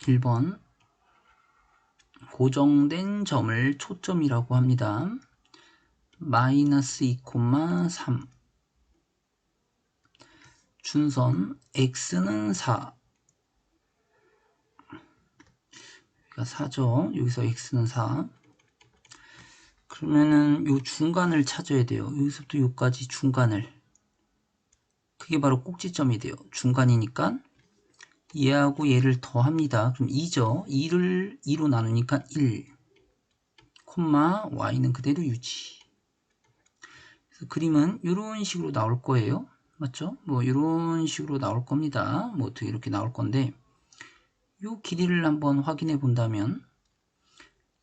1번 고정된 점을 초점이라고 합니다. 마이너스 2,3 준선 x는 4 여기가 4죠. 여기서 x는 4 그러면은 요 중간을 찾아야 돼요. 여기서부터 여기까지 중간을 그게 바로 꼭지점이 돼요. 중간이니까 얘하고 얘를 더합니다. 그럼 2죠. 2를 2로 나누니까 1 콤마 y는 그대로 유지 그래서 그림은 이런 식으로 나올 거예요. 맞죠? 뭐 이런 식으로 나올 겁니다. 뭐 어떻게 이렇게 나올 건데 이 길이를 한번 확인해 본다면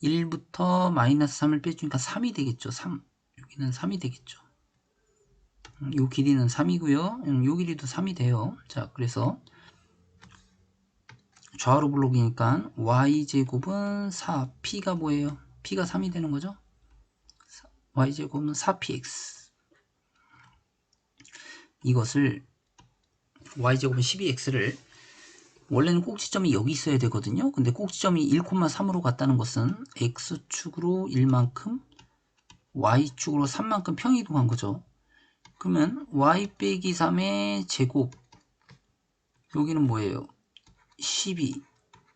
1부터 마이너스 3을 빼주니까 3이 되겠죠. 3 여기는 3이 되겠죠. 이 음, 길이는 3이고요. 이 음, 길이도 3이 돼요. 자 그래서 좌우로 블록이니까 y제곱은 4, p가 뭐예요? p가 3이 되는 거죠? y제곱은 4px 이것을 y제곱은 12x를 원래는 꼭지점이 여기 있어야 되거든요. 근데 꼭지점이 1,3으로 갔다는 것은 x축으로 1만큼 y축으로 3만큼 평이동한 거죠. 그러면 y 빼기 3의 제곱 여기는 뭐예요? 12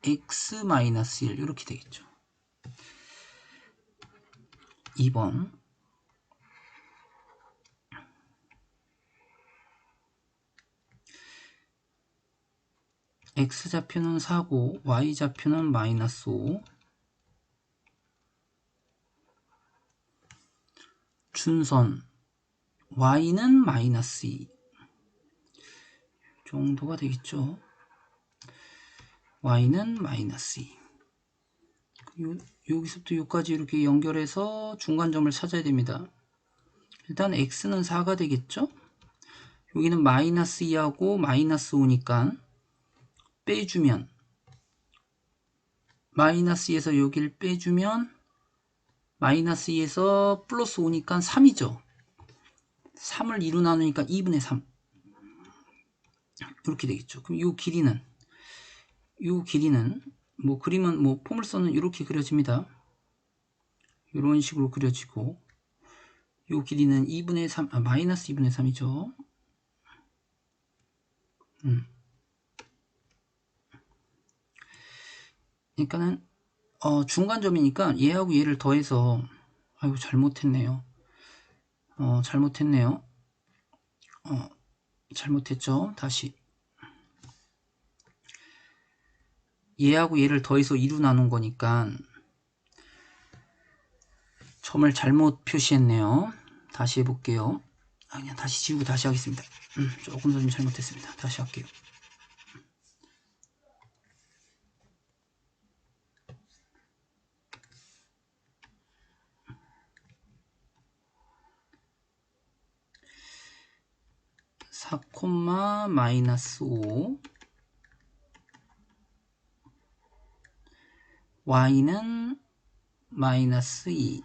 x 마이너스 1 이렇게 되겠죠. 2번 x좌표는 4고 y좌표는 마이너스 5 준선 y는 마이너스 2 정도가 되겠죠. Y는 마이너스 2 여기서부터 여기까지 이렇게 연결해서 중간점을 찾아야 됩니다. 일단 x는 4가 되겠죠. 여기는 마이너스 2하고 마이너스 5니까 빼주면 마이너스 2에서 여기를 빼주면 마이너스 2에서 플러스 5니까 3이죠. 3을 2로 나누니까 2분의 3 이렇게 되겠죠. 그럼 이 길이는 이 길이는 뭐 그림은 뭐 포물선은 이렇게 그려집니다. 이런 식으로 그려지고 이 길이는 2분의 3, 아, 마이너스 2분의 3이죠. 음. 그러니까는 어, 중간점이니까 얘하고 얘를 더해서 아이고 잘못했네요. 어, 잘못했네요. 어, 잘못했죠. 다시 얘하고 얘를 더해서 2로 나눈 거니까 점을 잘못 표시했네요. 다시 해볼게요. 아, 그냥 다시 지우고 다시 하겠습니다. 음, 조금 더 좀 잘못했습니다. 다시 할게요. 사 콤마 마이너스 5 y는 마이너스 2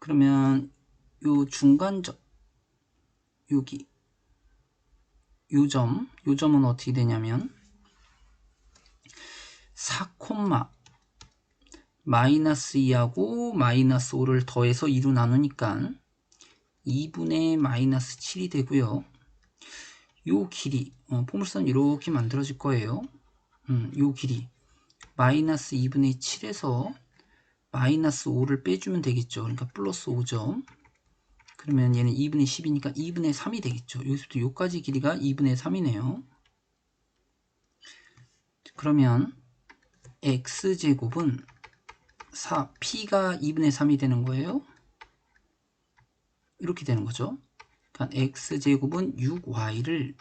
그러면 요 중간점 여기 요점 요점은 어떻게 되냐면 4 콤마 마이너스 2하고 마이너스 5를 더해서 2로 나누니까 2분의 마이너스 7이 되고요. 요 길이 어, 포물선 이렇게 만들어질 거예요 음, 요 길이 마이너스 2분의 7에서 마이너스 5를 빼주면 되겠죠. 그러니까 플러스 5점. 그러면 얘는 2분의 10이니까 2분의 3이 되겠죠. 여기서부터 요까지 길이가 2분의 3이네요. 그러면 x제곱은 4, p가 2분의 3이 되는 거예요. 이렇게 되는 거죠. 그러니까 x제곱은 6y를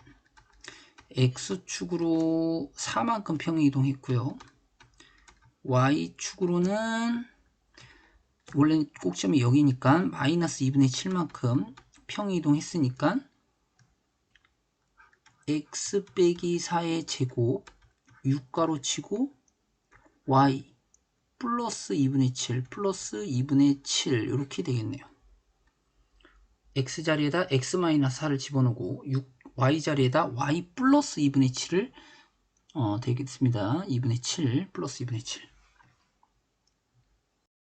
x축으로 4만큼 평이동했고요. y축으로는 원래 꼭지점이 여기니까 마이너스 2분의 7만큼 평이동했으니까 x 빼기 4의 제곱 6가로 치고 y 플러스 2분의 7 플러스 2분의 7 이렇게 되겠네요. x자리에다 x 마이너스 4를 집어넣고 6 y자리에다 y 플러스 2분의 7을 어, 되겠습니다. 2분의 7 플러스 2분의 7